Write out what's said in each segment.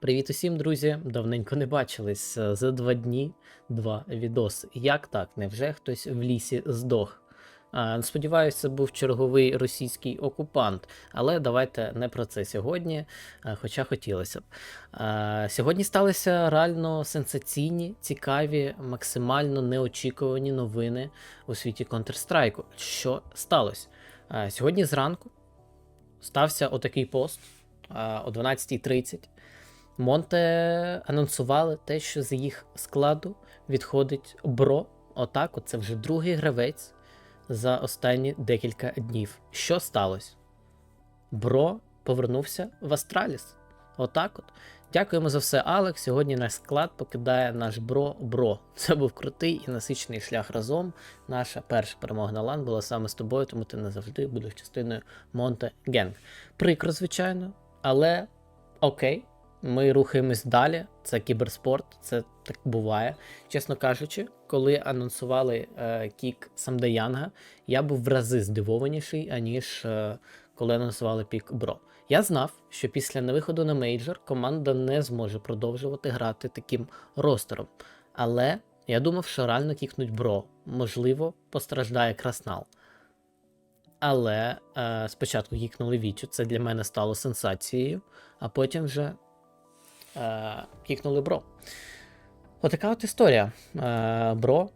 Привіт усім, друзі! Давненько не бачились. Е, За два дні два відоси. Як так? Невже хтось в лісі здох? Сподіваюся, це був черговий російський окупант, але давайте не про це сьогодні, хоча хотілося б. Сьогодні сталися реально сенсаційні, цікаві, максимально неочікувані новини у світі Counter-Strike. Що сталося? Сьогодні зранку стався отакий пост о 12.30. Монте анонсували те, що з їх складу відходить Бро. Отак, от це вже другий гравець за останні декілька днів. Що сталося? Бро повернувся в Астраліс. Отак от. Дякуємо за все, Алекс. Сьогодні наш склад покидає наш бро Бро. Це був крутий і насичений шлях разом. Наша перша перемога на лан була саме з тобою, тому ти назавжди будеш частиною Монте Генг. Прикро, звичайно, але окей. Ми рухаємось далі. Це кіберспорт, це так буває. Чесно кажучи, коли анонсували е, кік Самдаянга, я був в рази здивованіший, аніж е, коли анонсували пік Бро. Я знав, що після невиходу на мейджор команда не зможе продовжувати грати таким ростером. Але я думав, що реально кікнуть Бро. Можливо, постраждає Краснал. Але е, спочатку кікнули Вітю, це для мене стало сенсацією, а потім вже кікнули Бро. Отака от історія. Е, Бро,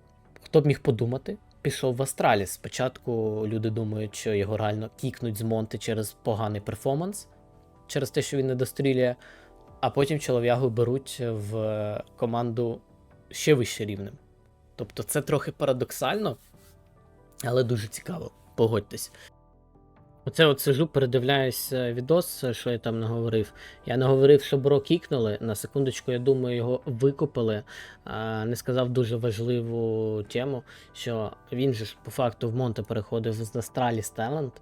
хто б міг подумати, пішов в Астраліс. Спочатку люди думають, що його реально кікнуть з Монти через поганий перформанс, через те, що він не дострілює, а потім чолов'ягу беруть в команду ще вище рівнем. Тобто це трохи парадоксально, але дуже цікаво, погодьтесь. Оце от сижу, передивляюсь е, відос, що я там наговорив. Я наговорив, що Бро кікнули. На секундочку, я думаю, його викупили. А, не сказав дуже важливу тему, що він же ж по факту в Монте переходив з Astralis Talent,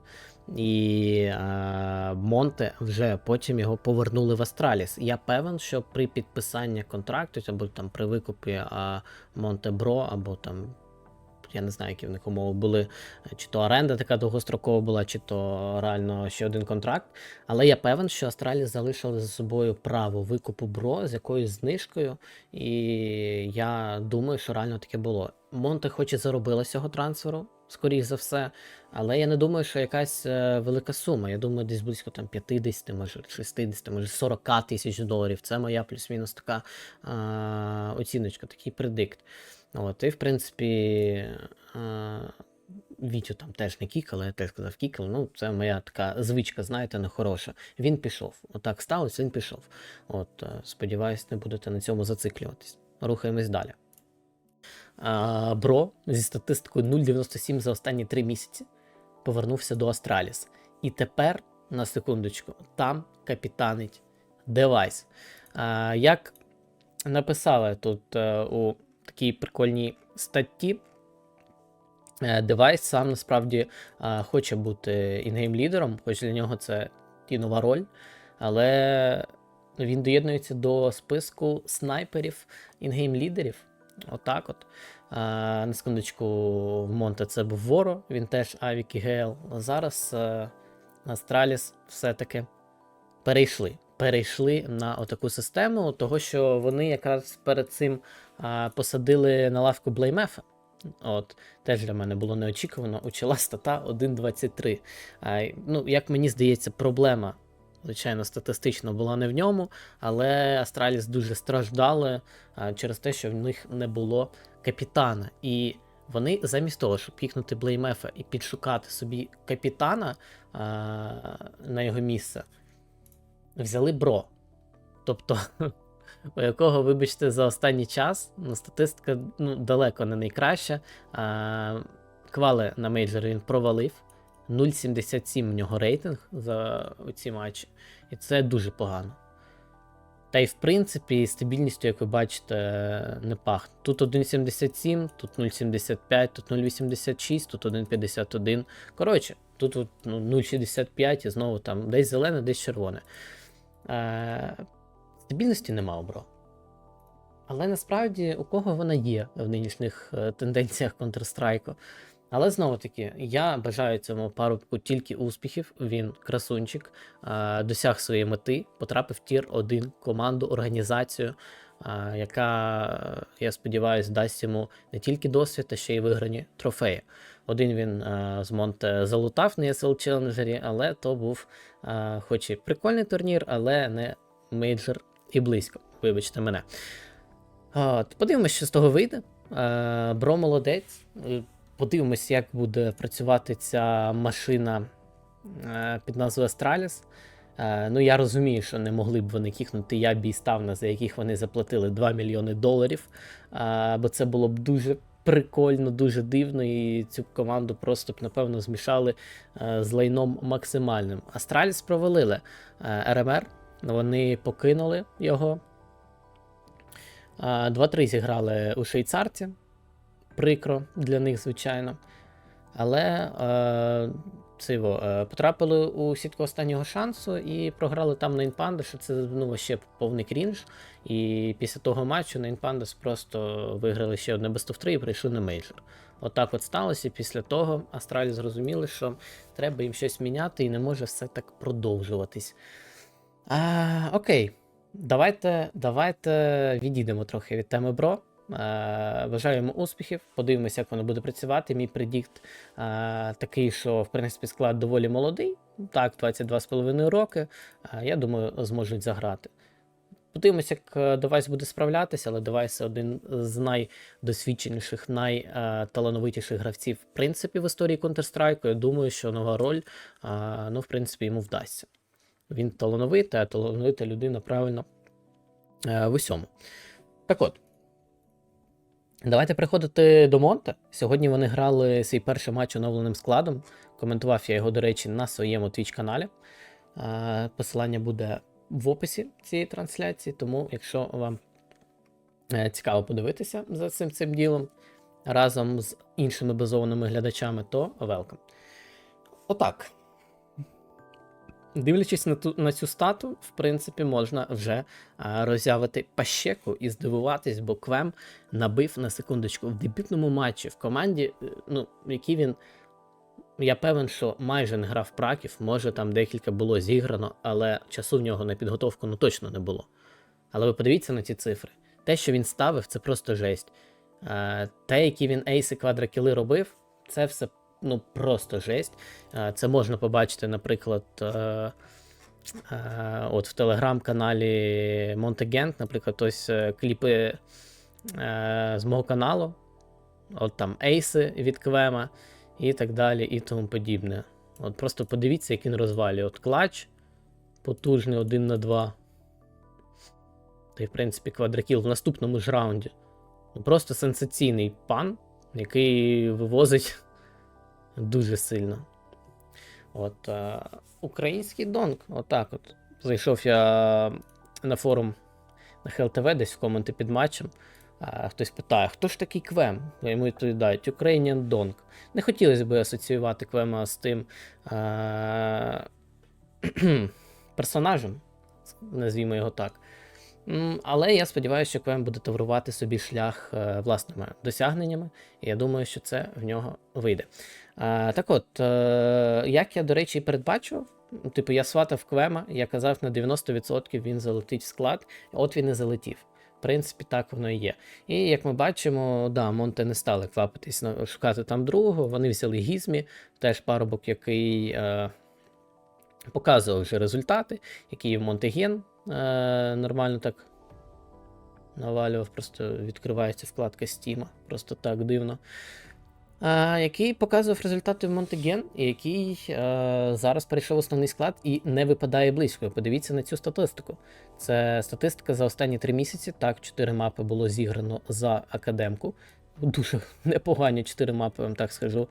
і а, Монте вже потім його повернули в Астраліс. Я певен, що при підписанні контракту, або там при викупі а, Монте Бро, або там я не знаю, які в них умови були, чи то оренда така довгострокова була, чи то реально ще один контракт. Але я певен, що Астраліс залишили за собою право викупу бро з якоюсь знижкою, і я думаю, що реально таке було. Монте хоч і заробила цього трансферу, скоріш за все, але я не думаю, що якась е, велика сума. Я думаю, десь близько там 50, може 60, може 40 тисяч доларів. Це моя плюс-мінус така е, оціночка, такий предикт. От, і, в принципі, е, Вітю там теж не кікали, я теж сказав кікали. Ну, це моя така звичка, знаєте, нехороша. Він пішов. Отак сталося, він пішов. От, е, сподіваюсь, не будете на цьому зациклюватись. Рухаємось далі. Бро зі статистикою 0,97 за останні 3 місяці повернувся до Астраліс. І тепер, на секундочку, там капітанить девайс. Як написали тут е, у такій прикольній статті, е, девайс сам насправді е, хоче бути інгейм лідером, хоч для нього це і нова роль, але він доєднується до списку снайперів інгейм лідерів. Отак от. А, на секундочку, в Монте це був Воро, він теж Авік і Гейл. Зараз е, Астраліс все-таки перейшли. Перейшли на отаку систему, того що вони якраз перед цим посадили на лавку Блеймефа. От, теж для мене було неочікувано. Учила стата 1.23. А, ну, як мені здається, проблема, звичайно, статистично була не в ньому, але Астраліс дуже страждали а, через те, що в них не було капітана. І вони замість того, щоб пікнути Блеймефа і підшукати собі капітана а, на його місце, взяли бро. Тобто, у якого, вибачте, за останній час ну, статистика ну, далеко не найкраща. А, Квали на мейджорі він провалив. 0,77 в нього рейтинг за ці матчі. І це дуже погано. Та й в принципі, стабільністю, як ви бачите, не пахне. Тут 1,77, тут 0,75, тут 0,86, тут 1,51. Коротше, тут ну, 0,65 і знову там десь зелене, десь червоне. Е, Стабільності нема бро. Але насправді у кого вона є в нинішніх е, тенденціях Counter-Strike? Але знову таки, я бажаю цьому парубку тільки успіхів. Він красунчик, е, досяг своєї мети, потрапив в тір 1 команду, організацію, е, яка, я сподіваюся, дасть йому не тільки досвід, а ще й виграні трофеї. Один він з Монте залутав на ESL Челленджері, але то був, хоч і прикольний турнір, але не мейджор і близько. Вибачте мене. От, подивимось, що з того вийде. Е, Бро молодець. Е, Подивимось, як буде працювати ця машина е, під назвою Astralis. Е, Ну, я розумію, що не могли б вони кікнути Ябі і Ставна, за яких вони заплатили 2 мільйони доларів. е, Бо це було б дуже прикольно, дуже дивно, і цю команду просто б, напевно, змішали е, з лайном максимальним. Астраліс провалили е, РМР, вони покинули його. Е, 2-3 зіграли у швейцарці. Прикро для них, звичайно. Але е, його, е, потрапили у сітку останнього шансу і програли там на Інпандас, що це ну, ще повний крінж. І після того матчу на Інпандас просто виграли ще одне Best of 3 і прийшли на мейджор. Отак от сталося. І після того Астралі зрозуміли, що треба їм щось міняти і не може все так продовжуватись. А, окей, давайте, давайте відійдемо трохи від теми Бро. Е, Бажаю успіхів. Подивимося, як воно буде працювати. Мій предікт е, такий, що в принципі склад доволі молодий. Так, 22,5 роки. Е, я думаю, зможуть заграти. Подивимося, як е, девайс буде справлятися, але девайс один з найдосвідченіших, найталановитіших гравців, в принципі, в історії Counter-Strike. Я думаю, що нова роль, е, ну, в принципі, йому вдасться. Він талановитий, а талановита людина правильно е, в усьому. Так от. Давайте приходити до Монте. Сьогодні вони грали свій перший матч оновленим складом. Коментував я його, до речі, на своєму Twitch каналі. Посилання буде в описі цієї трансляції, тому якщо вам е, цікаво подивитися за цим цим ділом разом з іншими базованими глядачами, то welcome. Отак. Дивлячись на ту на цю стату, в принципі, можна вже а, роззявити пащеку і здивуватись, бо Квем набив на секундочку в дебютному матчі в команді, е, ну, в якій він. Я певен, що майже не грав праків, може там декілька було зіграно, але часу в нього на підготовку ну точно не було. Але ви подивіться на ці цифри. Те, що він ставив, це просто жесть. Е, Те, які він ейси квадракіли робив, це все ну просто жесть. Це можна побачити, наприклад, е, е, от в телеграм-каналі Монтегент, наприклад, ось е, кліпи з мого каналу. От там ейси від Квема і так далі, і тому подібне. От просто подивіться, як він розвалює. От клач потужний 1 на 2. Та й, в принципі, квадракіл в наступному ж раунді. Ну, Просто сенсаційний пан, який вивозить дуже сильно. От, е, Український донг. Отак от. Зайшов я на форум на ХЛТВ десь в коменти під матчем. А, хтось питає, хто ж такий Квем? Йому відповідають Ukrainian Dong. Не хотілося б асоціювати Квема з тим а, персонажем, назвімо його так. Але я сподіваюся, що Квем буде таврувати собі шлях е, власними досягненнями, і я думаю, що це в нього вийде. Так от, е, як я, до речі, і передбачував, типу, я сватав Квема, я казав, на 90% він залетить в склад, от він і залетів. В принципі, так воно і є. І як ми бачимо, да, Монте не стали квапитись шукати там другого. Вони взяли Гізмі, теж парубок, який е, показував вже результати, який в Монтеген е, нормально так навалював, просто відкривається вкладка Steam, просто так дивно. Е, який показував результати в Монтеген, який е, зараз перейшов основний склад і не випадає близько. Подивіться на цю статистику. Це статистика за останні три місяці. Так, 4 мапи було зіграно за академку. Дуже непогані 4 мапи, вам так скажу.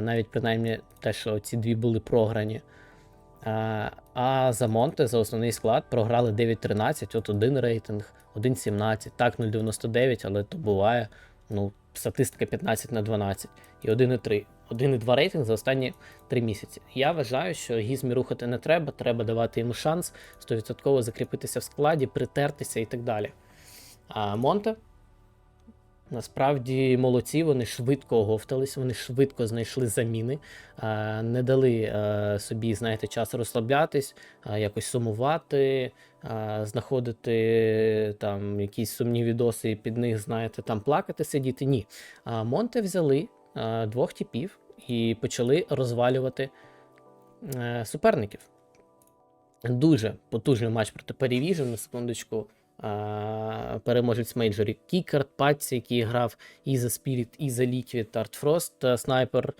Навіть принаймні те, що ці дві були програні. А, а за Монте, за основний склад, програли 9-13, от один рейтинг, 1-17, так 0,99, але то буває. Ну, статистика 15 на 12 і 1,3. 1,2 рейтинг за останні 3 місяці. Я вважаю, що Гізмі рухати не треба, треба давати йому шанс 100% закріпитися в складі, притертися і так далі. А Монте Насправді молодці, вони швидко оговтались, вони швидко знайшли заміни, е, не дали е, собі, знаєте, час розслаблятись, е, якось сумувати, знаходити там якісь сумні відоси і під них, знаєте, там плакати, сидіти. Ні. Монте взяли двох типів і почали розвалювати суперників. Дуже потужний матч проти Перевіжн, на секундочку. Переможець мейджорі Кікард, Паці, який грав і за Spirit, і за Liquid, Art Frost, снайпер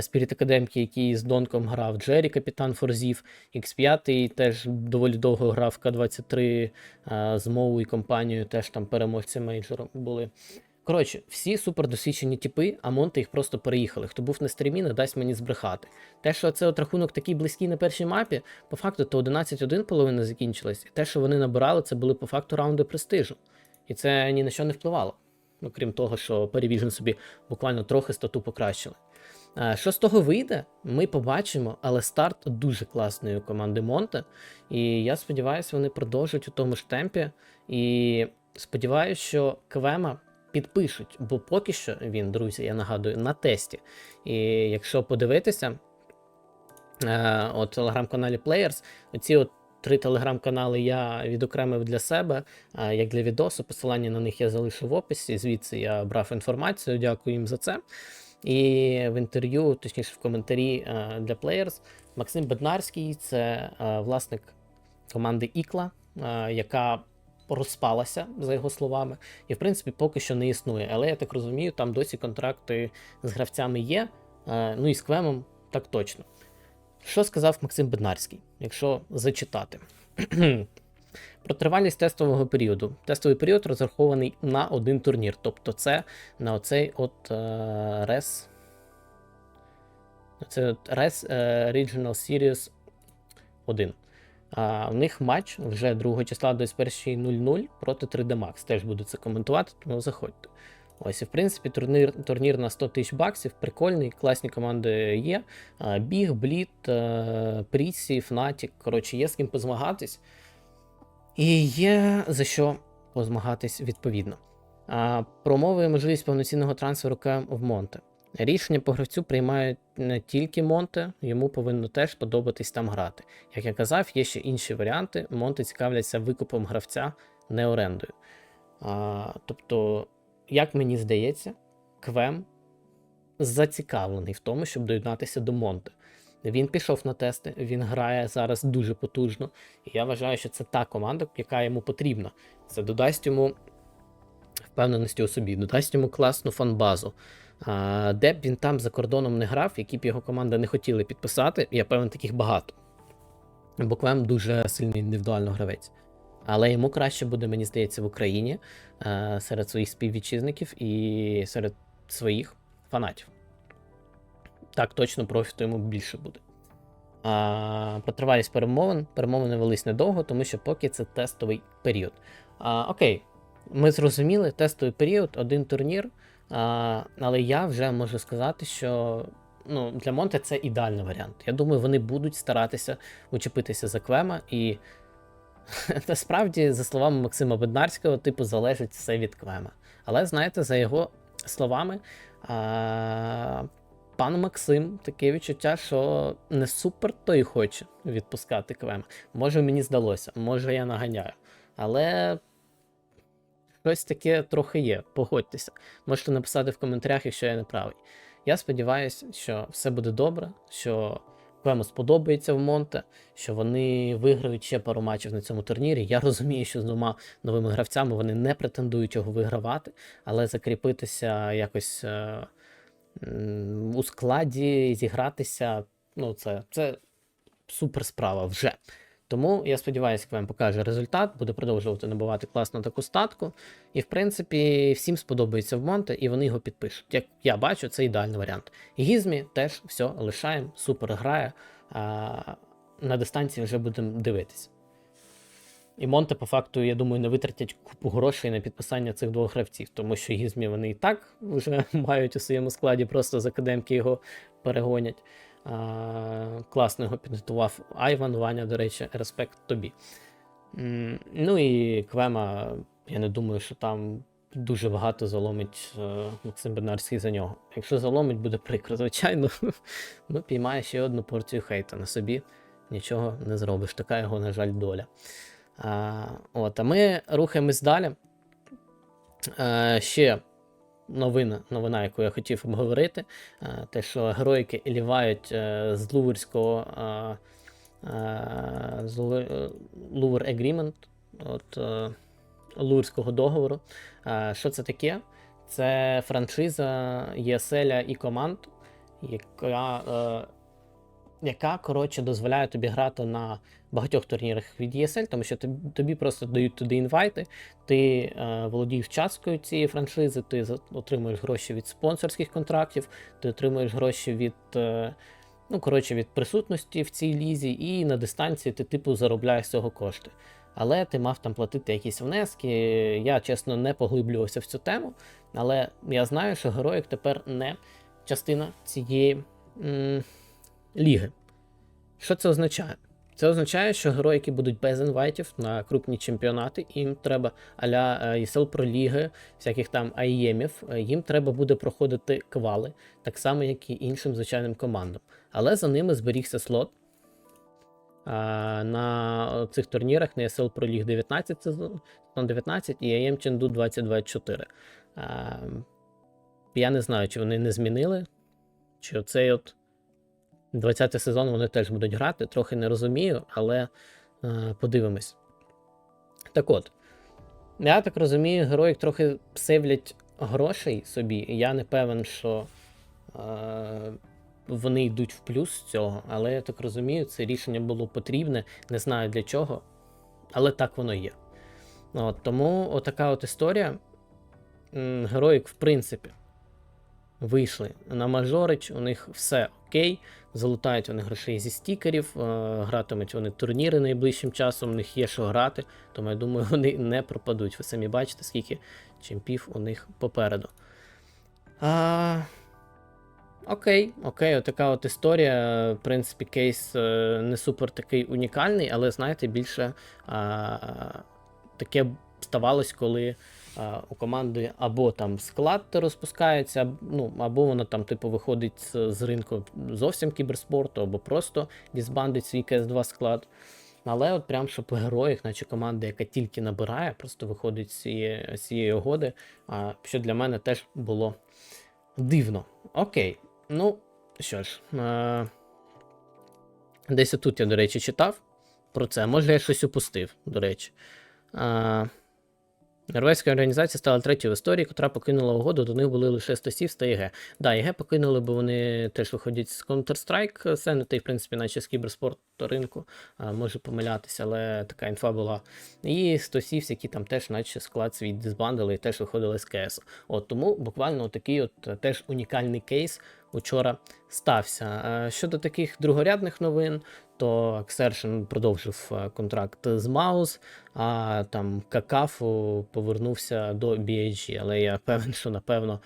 Спіріт Академки, який з Донком грав, Джері, капітан Форзів, X5 теж доволі довго грав К-23 е, з Моу і компанією, теж там переможці мейджору були. Коротше, всі супер досвідчені типи, а Монти їх просто переїхали. Хто був на стрімі, не дасть мені збрехати. Те, що це от рахунок такий близький на першій мапі, по факту то 11-1 половина закінчилась, і те, що вони набирали, це були по факту раунди престижу. І це ні на що не впливало. Ну, крім того, що Перевіжн собі буквально трохи стату покращили. Е, Що з того вийде, ми побачимо, але старт дуже класний у команди Монте. І я сподіваюся, вони продовжать у тому ж темпі. І сподіваюся, що Квема підпишуть, бо поки що він, друзі, я нагадую, на тесті. І якщо подивитися, е, от телеграм-каналі Players, оці от три телеграм-канали я відокремив для себе, е, як для відосу. Посилання на них я залишу в описі. Звідси я брав інформацію, дякую їм за це. І в інтерв'ю, точніше, в коментарі е, для Players, Максим Беднарський це власник команди Ікла, яка розпалася, за його словами, і в принципі поки що не існує. Але я так розумію, там досі контракти з гравцями є. е, Ну і з Квемом так точно. Що сказав Максим Беднарський, якщо зачитати? Про тривалість тестового періоду. Тестовий період розрахований на один турнір. Тобто це на оцей от е, RES. Це от RES е, Regional Series 1. А, в них матч вже 2 числа до 1.00 проти 3D Max. Теж буду це коментувати, тому заходьте. Ось, і в принципі, турнір, турнір на 100 тисяч баксів, прикольний, класні команди є. Біг, Бліт, е, Прісі, Фнатік. Коротше, є з ким позмагатись. І є за що позмагатись відповідно. Промовує можливість повноцінного трансферу КМ в Монте. Рішення по гравцю приймають не тільки Монте, йому повинно теж подобатись там грати. Як я казав, є ще інші варіанти. Монте цікавляться викупом гравця, не орендою. А, тобто, як мені здається, Квем зацікавлений в тому, щоб доєднатися до Монте. Він пішов на тести, він грає зараз дуже потужно. І я вважаю, що це та команда, яка йому потрібна. Це додасть йому впевненості у собі, додасть йому класну фанбазу. Де б він там за кордоном не грав, які б його команда не хотіли підписати, я певен, таких багато. Бо Квем дуже сильний індивідуально гравець. Але йому краще буде, мені здається, в Україні е, серед своїх співвітчизників і серед своїх фанатів. Так, точно профіту йому більше буде. А, про тривалість перемовин. Перемовини велись недовго, тому що поки це тестовий період. А, окей, ми зрозуміли, тестовий період, один турнір. А, але я вже можу сказати, що ну, для Монте це ідеальний варіант. Я думаю, вони будуть старатися учепитися за Квема. І насправді, за словами Максима Беднарського, типу, залежить все від Квема. Але знаєте, за його словами, а, пан Максим таке відчуття, що не супер той хоче відпускати Квема. Може, мені здалося, може я наганяю. Але щось таке трохи є, погодьтеся. Можете написати в коментарях, якщо я не правий. Я сподіваюся, що все буде добре, що Квему сподобається в Монте, що вони виграють ще пару матчів на цьому турнірі. Я розумію, що з двома новими гравцями вони не претендують його вигравати, але закріпитися якось е, у складі, зігратися ну, це, це супер справа вже. Тому я сподіваюся, Квем покаже результат, буде продовжувати набувати класну таку статку. І, в принципі, всім сподобається в Монте, і вони його підпишуть. Як я бачу, це ідеальний варіант. Гізмі теж все лишаємо, супер грає. А, на дистанції вже будемо дивитися. І Монте, по факту, я думаю, не витратять купу грошей на підписання цих двох гравців, тому що Гізмі вони і так вже мають у своєму складі, просто з академки його перегонять. Класно його підготував Айван, Ваня, до речі, респект тобі. Ну і Квема, я не думаю, що там дуже багато заломить е, Максим Беднарський за нього. Якщо заломить, буде прикро, звичайно. ну, піймає ще одну порцію хейта на собі. Нічого не зробиш. Така його, на жаль, доля. А, от, а ми рухаємось далі. А, ще новина, новина, яку я хотів обговорити, те, що героїки елівають е, з Луверського а, з Лу- Лувер Agreement, от, е, Луверського договору. Що це таке? Це франшиза ЄСЕЛя і команд, яка, е, яка коротше, дозволяє тобі грати на багатьох турнірах від ESL, тому що тобі, тобі просто дають туди інвайти, ти е, володієш часткою цієї франшизи, ти отримуєш гроші від спонсорських контрактів, ти отримуєш гроші від, е, ну, коротше, від присутності в цій лізі, і на дистанції ти типу заробляєш цього кошти. Але ти мав там платити якісь внески. Я, чесно, не поглиблювався в цю тему, але я знаю, що героїк тепер не частина цієї ліги. Що це означає? Це означає, що герої, які будуть без інвайтів на крупні чемпіонати, їм треба аля е, ESL Pro Ліги, всяких там аємів, е, їм треба буде проходити квали, так само, як і іншим звичайним командам. Але за ними зберігся слот. На цих турнірах на ESL Pro League 19 сезон, сезон 19 і AM Chengdu 2024. А, я не знаю, чи вони не змінили, чи оцей от 20 сезон вони теж будуть грати. Трохи не розумію, але е, подивимось. Так от, я так розумію, герої трохи севлять грошей собі. Я не певен, що е, вони йдуть в плюс з цього, але я так розумію, це рішення було потрібне, не знаю для чого, але так воно є. От, тому отака от історія. Героїк, в принципі, вийшли на мажорич, у них все окей. Залутають вони грошей зі стікерів, е, гратимуть вони турніри найближчим часом, у них є що грати, тому я думаю, вони не пропадуть. Ви самі бачите, скільки чемпів у них попереду. А... Окей, окей, отака от історія. В принципі, кейс е, не супер такий унікальний, але знаєте, більше а, таке ставалось, коли у команди або там склад розпускається, ну, або вона там, типу, виходить з, з ринку зовсім кіберспорту, або просто дізбандить свій КС2 склад. Але от прям щоб героїк, наче команда, яка тільки набирає, просто виходить з цієї, з цієї угоди, що для мене теж було дивно. Окей. Ну, що ж, е- десь тут я, до речі, читав про це. Може, я щось упустив, до речі. Норвезька організація стала третьою в історії, котра покинула угоду. До них були лише Стосів та ЄГ. Да, ЄГ покинули, бо вони теж виходять з Counter-Strike сцени, та й, в принципі, наче з кіберспорту ринку. А, можу помилятися, але така інфа була. І Стосівс, які там теж, наче склад свій дизбандили і теж виходили з КС. От тому буквально такий от теж унікальний кейс учора стався. Е, Щодо таких другорядних новин, то Xertion продовжив е, контракт з Маус, а там Какафу повернувся до BHG, але я певен, що напевно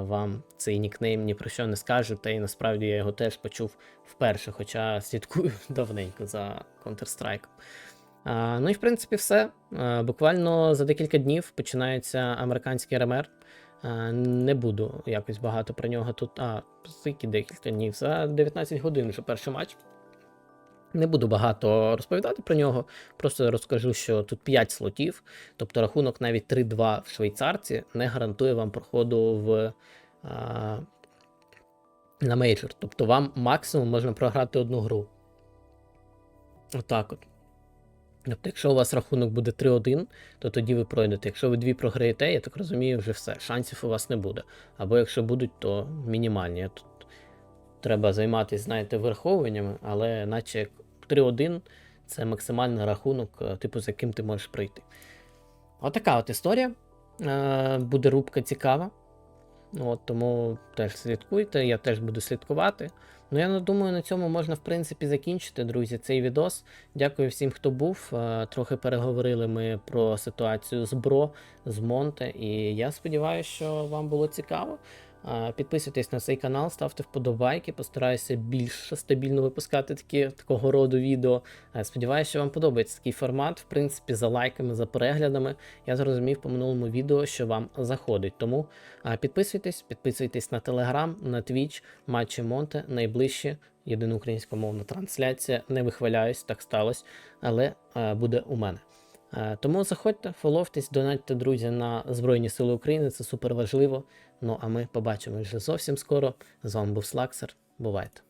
вам цей нікнейм ні про що не скаже, та й насправді я його теж почув вперше, хоча слідкую давненько за Counter-Strike. Ну і в принципі все. Буквально за декілька днів починається американський РМР. А, Не буду якось багато про нього тут. А, скільки декілька днів. За 19 годин вже перший матч. Не буду багато розповідати про нього, просто розкажу, що тут 5 слотів, тобто рахунок навіть 3-2 в швейцарці не гарантує вам проходу в, а, на мейджор. Тобто вам максимум можна програти одну гру. Отак от. Тобто, якщо у вас рахунок буде 3-1, то тоді ви пройдете. Якщо ви дві програєте, я так розумію, вже все. Шансів у вас не буде. Або якщо будуть, то мінімальні. Тут треба займатися, знаєте, вираховуваннями, але наче 3-1 це максимальний рахунок, е, типу, з яким ти можеш пройти. Отака от історія. Е, Буде рубка цікава. От, тому теж слідкуйте, я теж буду слідкувати. Ну, я думаю, на цьому можна, в принципі, закінчити, друзі, цей відос. Дякую всім, хто був. Е, Трохи переговорили ми про ситуацію з Бро, з Монте, і я сподіваюся, що вам було цікаво. Підписуйтесь на цей канал, ставте вподобайки, постараюся більш стабільно випускати такі, такого роду відео. Е, Сподіваюся, що вам подобається такий формат. В принципі, за лайками, за переглядами. Я зрозумів по минулому відео, що вам заходить. Тому підписуйтесь, підписуйтесь на Telegram, на Twitch, матчі Монте, найближчі. Єдина трансляція. Не вихваляюсь, так сталося, але е, буде у мене. Е, Тому заходьте, фоловтесь, донатьте, друзі, на Збройні Сили України, це супер важливо. Ну а ми побачимо вже зовсім скоро. З вами був Слаксер. Бувайте!